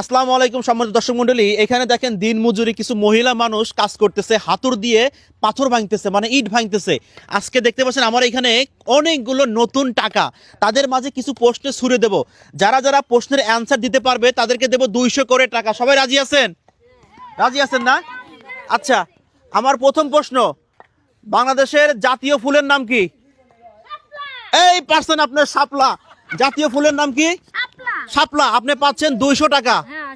আসসালামু আলাইকুম সম্মানিত দর্শক মন্ডলী এখানে দেখেন দিন মজুরি কিছু মহিলা মানুষ কাজ করতেছে হাতুর দিয়ে পাথর ভাঙতেছে মানে ইট ভাঙতেছে। আজকে দেখতে পাচ্ছেন আমার এখানে অনেকগুলো নতুন টাকা। তাদের মাঝে কিছু প্রশ্নে ছুড়ে দেব। যারা যারা প্রশ্নের অ্যান্সার দিতে পারবে, তাদেরকে দেব দুইশো করে টাকা। সবাই রাজি আছেন? রাজি আছেন না? আচ্ছা আমার প্রথম প্রশ্ন। বাংলাদেশের জাতীয় ফুলের নাম কি? এই পার্সেন আপনার শাপলা। জাতীয় ফুলের নাম কি? শাপলা আপনি পাচ্ছেন দুইশো টাকা। হ্যাঁ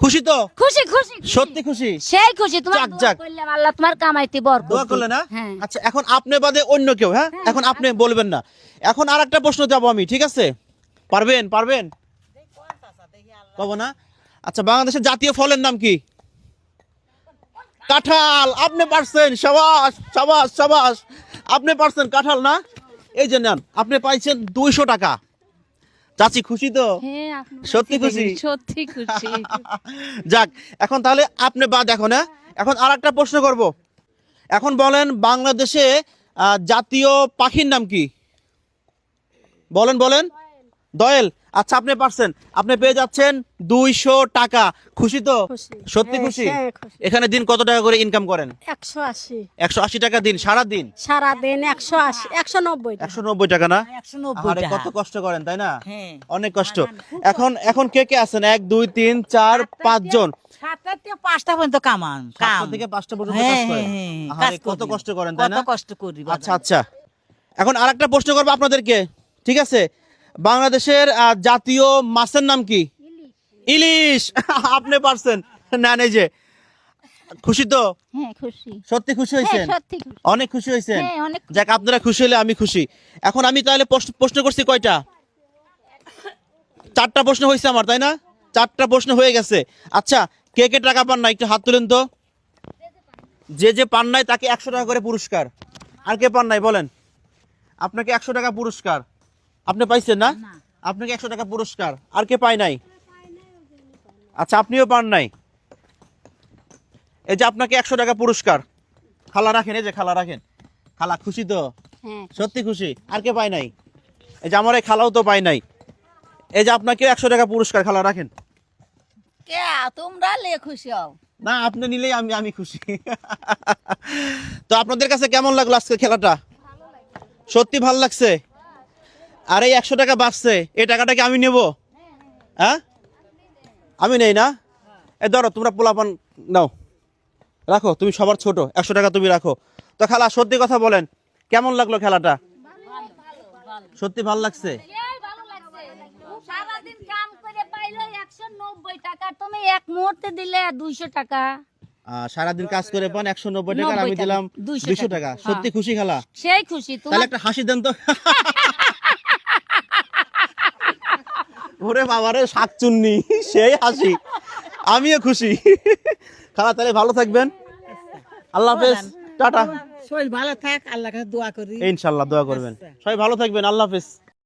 খুশি তো? খুশি খুশি। সত্যি খুশি? সেই খুশি তোমার আল্লাহ তোমার কামাইতে বর দোয়া করলে না হ্যাঁ। আচ্ছা এখন আপনি বাদে অন্য কেউ হ্যাঁ? এখন আপনি বলবেন না। এখন আর একটা প্রশ্ন যাব আমি ঠিক আছে? পারবেন পারবেন? কব না? আচ্ছা বাংলাদেশের জাতীয় ফলের নাম কি? কাঁঠাল। আপনি পারছেন সাবাস সাবাস সাবাস। আপনি পারছেন কাঁঠাল না? এই যে নেন আপনি পাইছেন দুইশো টাকা। চাচি খুশি তো? হ্যাঁ সত্যি খুশি? সত্যি খুশি। যাক এখন তাহলে আপনি বাদ এখন হ্যাঁ? এখন আর একটা প্রশ্ন করব। এখন বলেন বাংলাদেশে জাতীয় পাখির নাম কি? বলেন বলেন। দয়েল আচ্ছা আপনি পারছেন। আপনি পেয়ে যাচ্ছেন দুইশো টাকা। খুশি তো? সত্যি হ্যাঁ, খুশি? হ্যাঁ, এখানে দিন কত টাকা করে ইনকাম করেন? একশো আশি। একশো আশি টাকা দিন সারা দিন? সারাদিন একশো আশি একশো নব্বই একশো নব্বই টাকা না? নব্বই আরে কত কষ্ট করেন তাই না? হ্যাঁ। অনেক কষ্ট। এখন এখন কে কে আছেন? এক দুই তিন চার পাঁচ জন। পাঁচটা পর্যন্ত কামান থেকে পাঁচটা পর্যন্ত হ্যাঁ, কাজ করেন। হ্যাঁ, হ্যাঁ, আহারে, কাজ কত কষ্ট করেন তাই না? কষ্ট করি আচ্ছা আচ্ছা। এখন আরেকটা প্রশ্ন করব আপনাদেরকে। ঠিক আছে? বাংলাদেশের জাতীয় মাছের নাম কি? ইলিশ। আপনি পারছেন। না নেই যে খুশি তো? হ্যাঁ সত্যি খুশি হ্যাঁ হয়েছেন? অনেক খুশি হয়েছেন? হ্যাঁ যাক আপনারা খুশি হলে আমি খুশি। এখন আমি তাহলে প্রশ্ন- প্রশ্ন করছি কয়টা? চারটা প্রশ্ন হয়েছে আমার তাই না? চারটা প্রশ্ন হয়ে গেছে। আচ্ছা কে কে টাকা পান না একটু হাত তুলেন তো। যে যে পান নাই তাকে একশো টাকা করে পুরস্কার। আর কে পান নাই বলেন। আপনাকে একশো টাকা পুরস্কার। আপনি পাইছেন না? আপনাকে একশো টাকা পুরস্কার। আর কে পায় নাই? আচ্ছা আপনিও পান নাই? এই যে আপনাকে একশো টাকা পুরস্কার। খালা রাখেন এই যে খালা রাখেন। খালা খুশি তো? হ্যাঁ সত্যি খুশি? আর কে পায় নাই? এই যে আমার এই খালাও তো পায় নাই। এই যে আপনাকে একশো টাকা পুরস্কার খালা রাখেন। কে? তোমরা লে খুশি হও। না আপনি নিলেই আমি আমি খুশি। তো আপনাদের কাছে কেমন লাগল আজকে খেলাটা? সত্যি ভালো লাগছে? আর এই একশো টাকা বাঁচছে এই টাকাটা কি আমি নেব? হ্যাঁ? আমি নেই না? এই ধরো তোমরা পোলাপান নাও। রাখো তুমি সবার ছোট একশো টাকা তুমি রাখো। তো খেলা সত্যি কথা বলেন কেমন লাগল খেলাটা? সত্যি ভালো লাগছে? সারাদিন কাজ করে পান একশো নব্বই টাকা আমি দিলাম দুইশো টাকা। টাকা। সত্যি খুশি খেলা? সেই খুশি তাহলে একটা হাসি দেন তো। ওরে বাবারে শাক চুন্নি সেই হাসি। আমিও খুশি। খালা তাহলে ভালো থাকবেন। আল্লাহ হাফেজ। টাটা। শরীর ভালো থাক আল্লাহ দোয়া করি। ইনশাল্লাহ দোয়া করবেন। সবাই ভালো থাকবেন। আল্লাহ হাফেজ।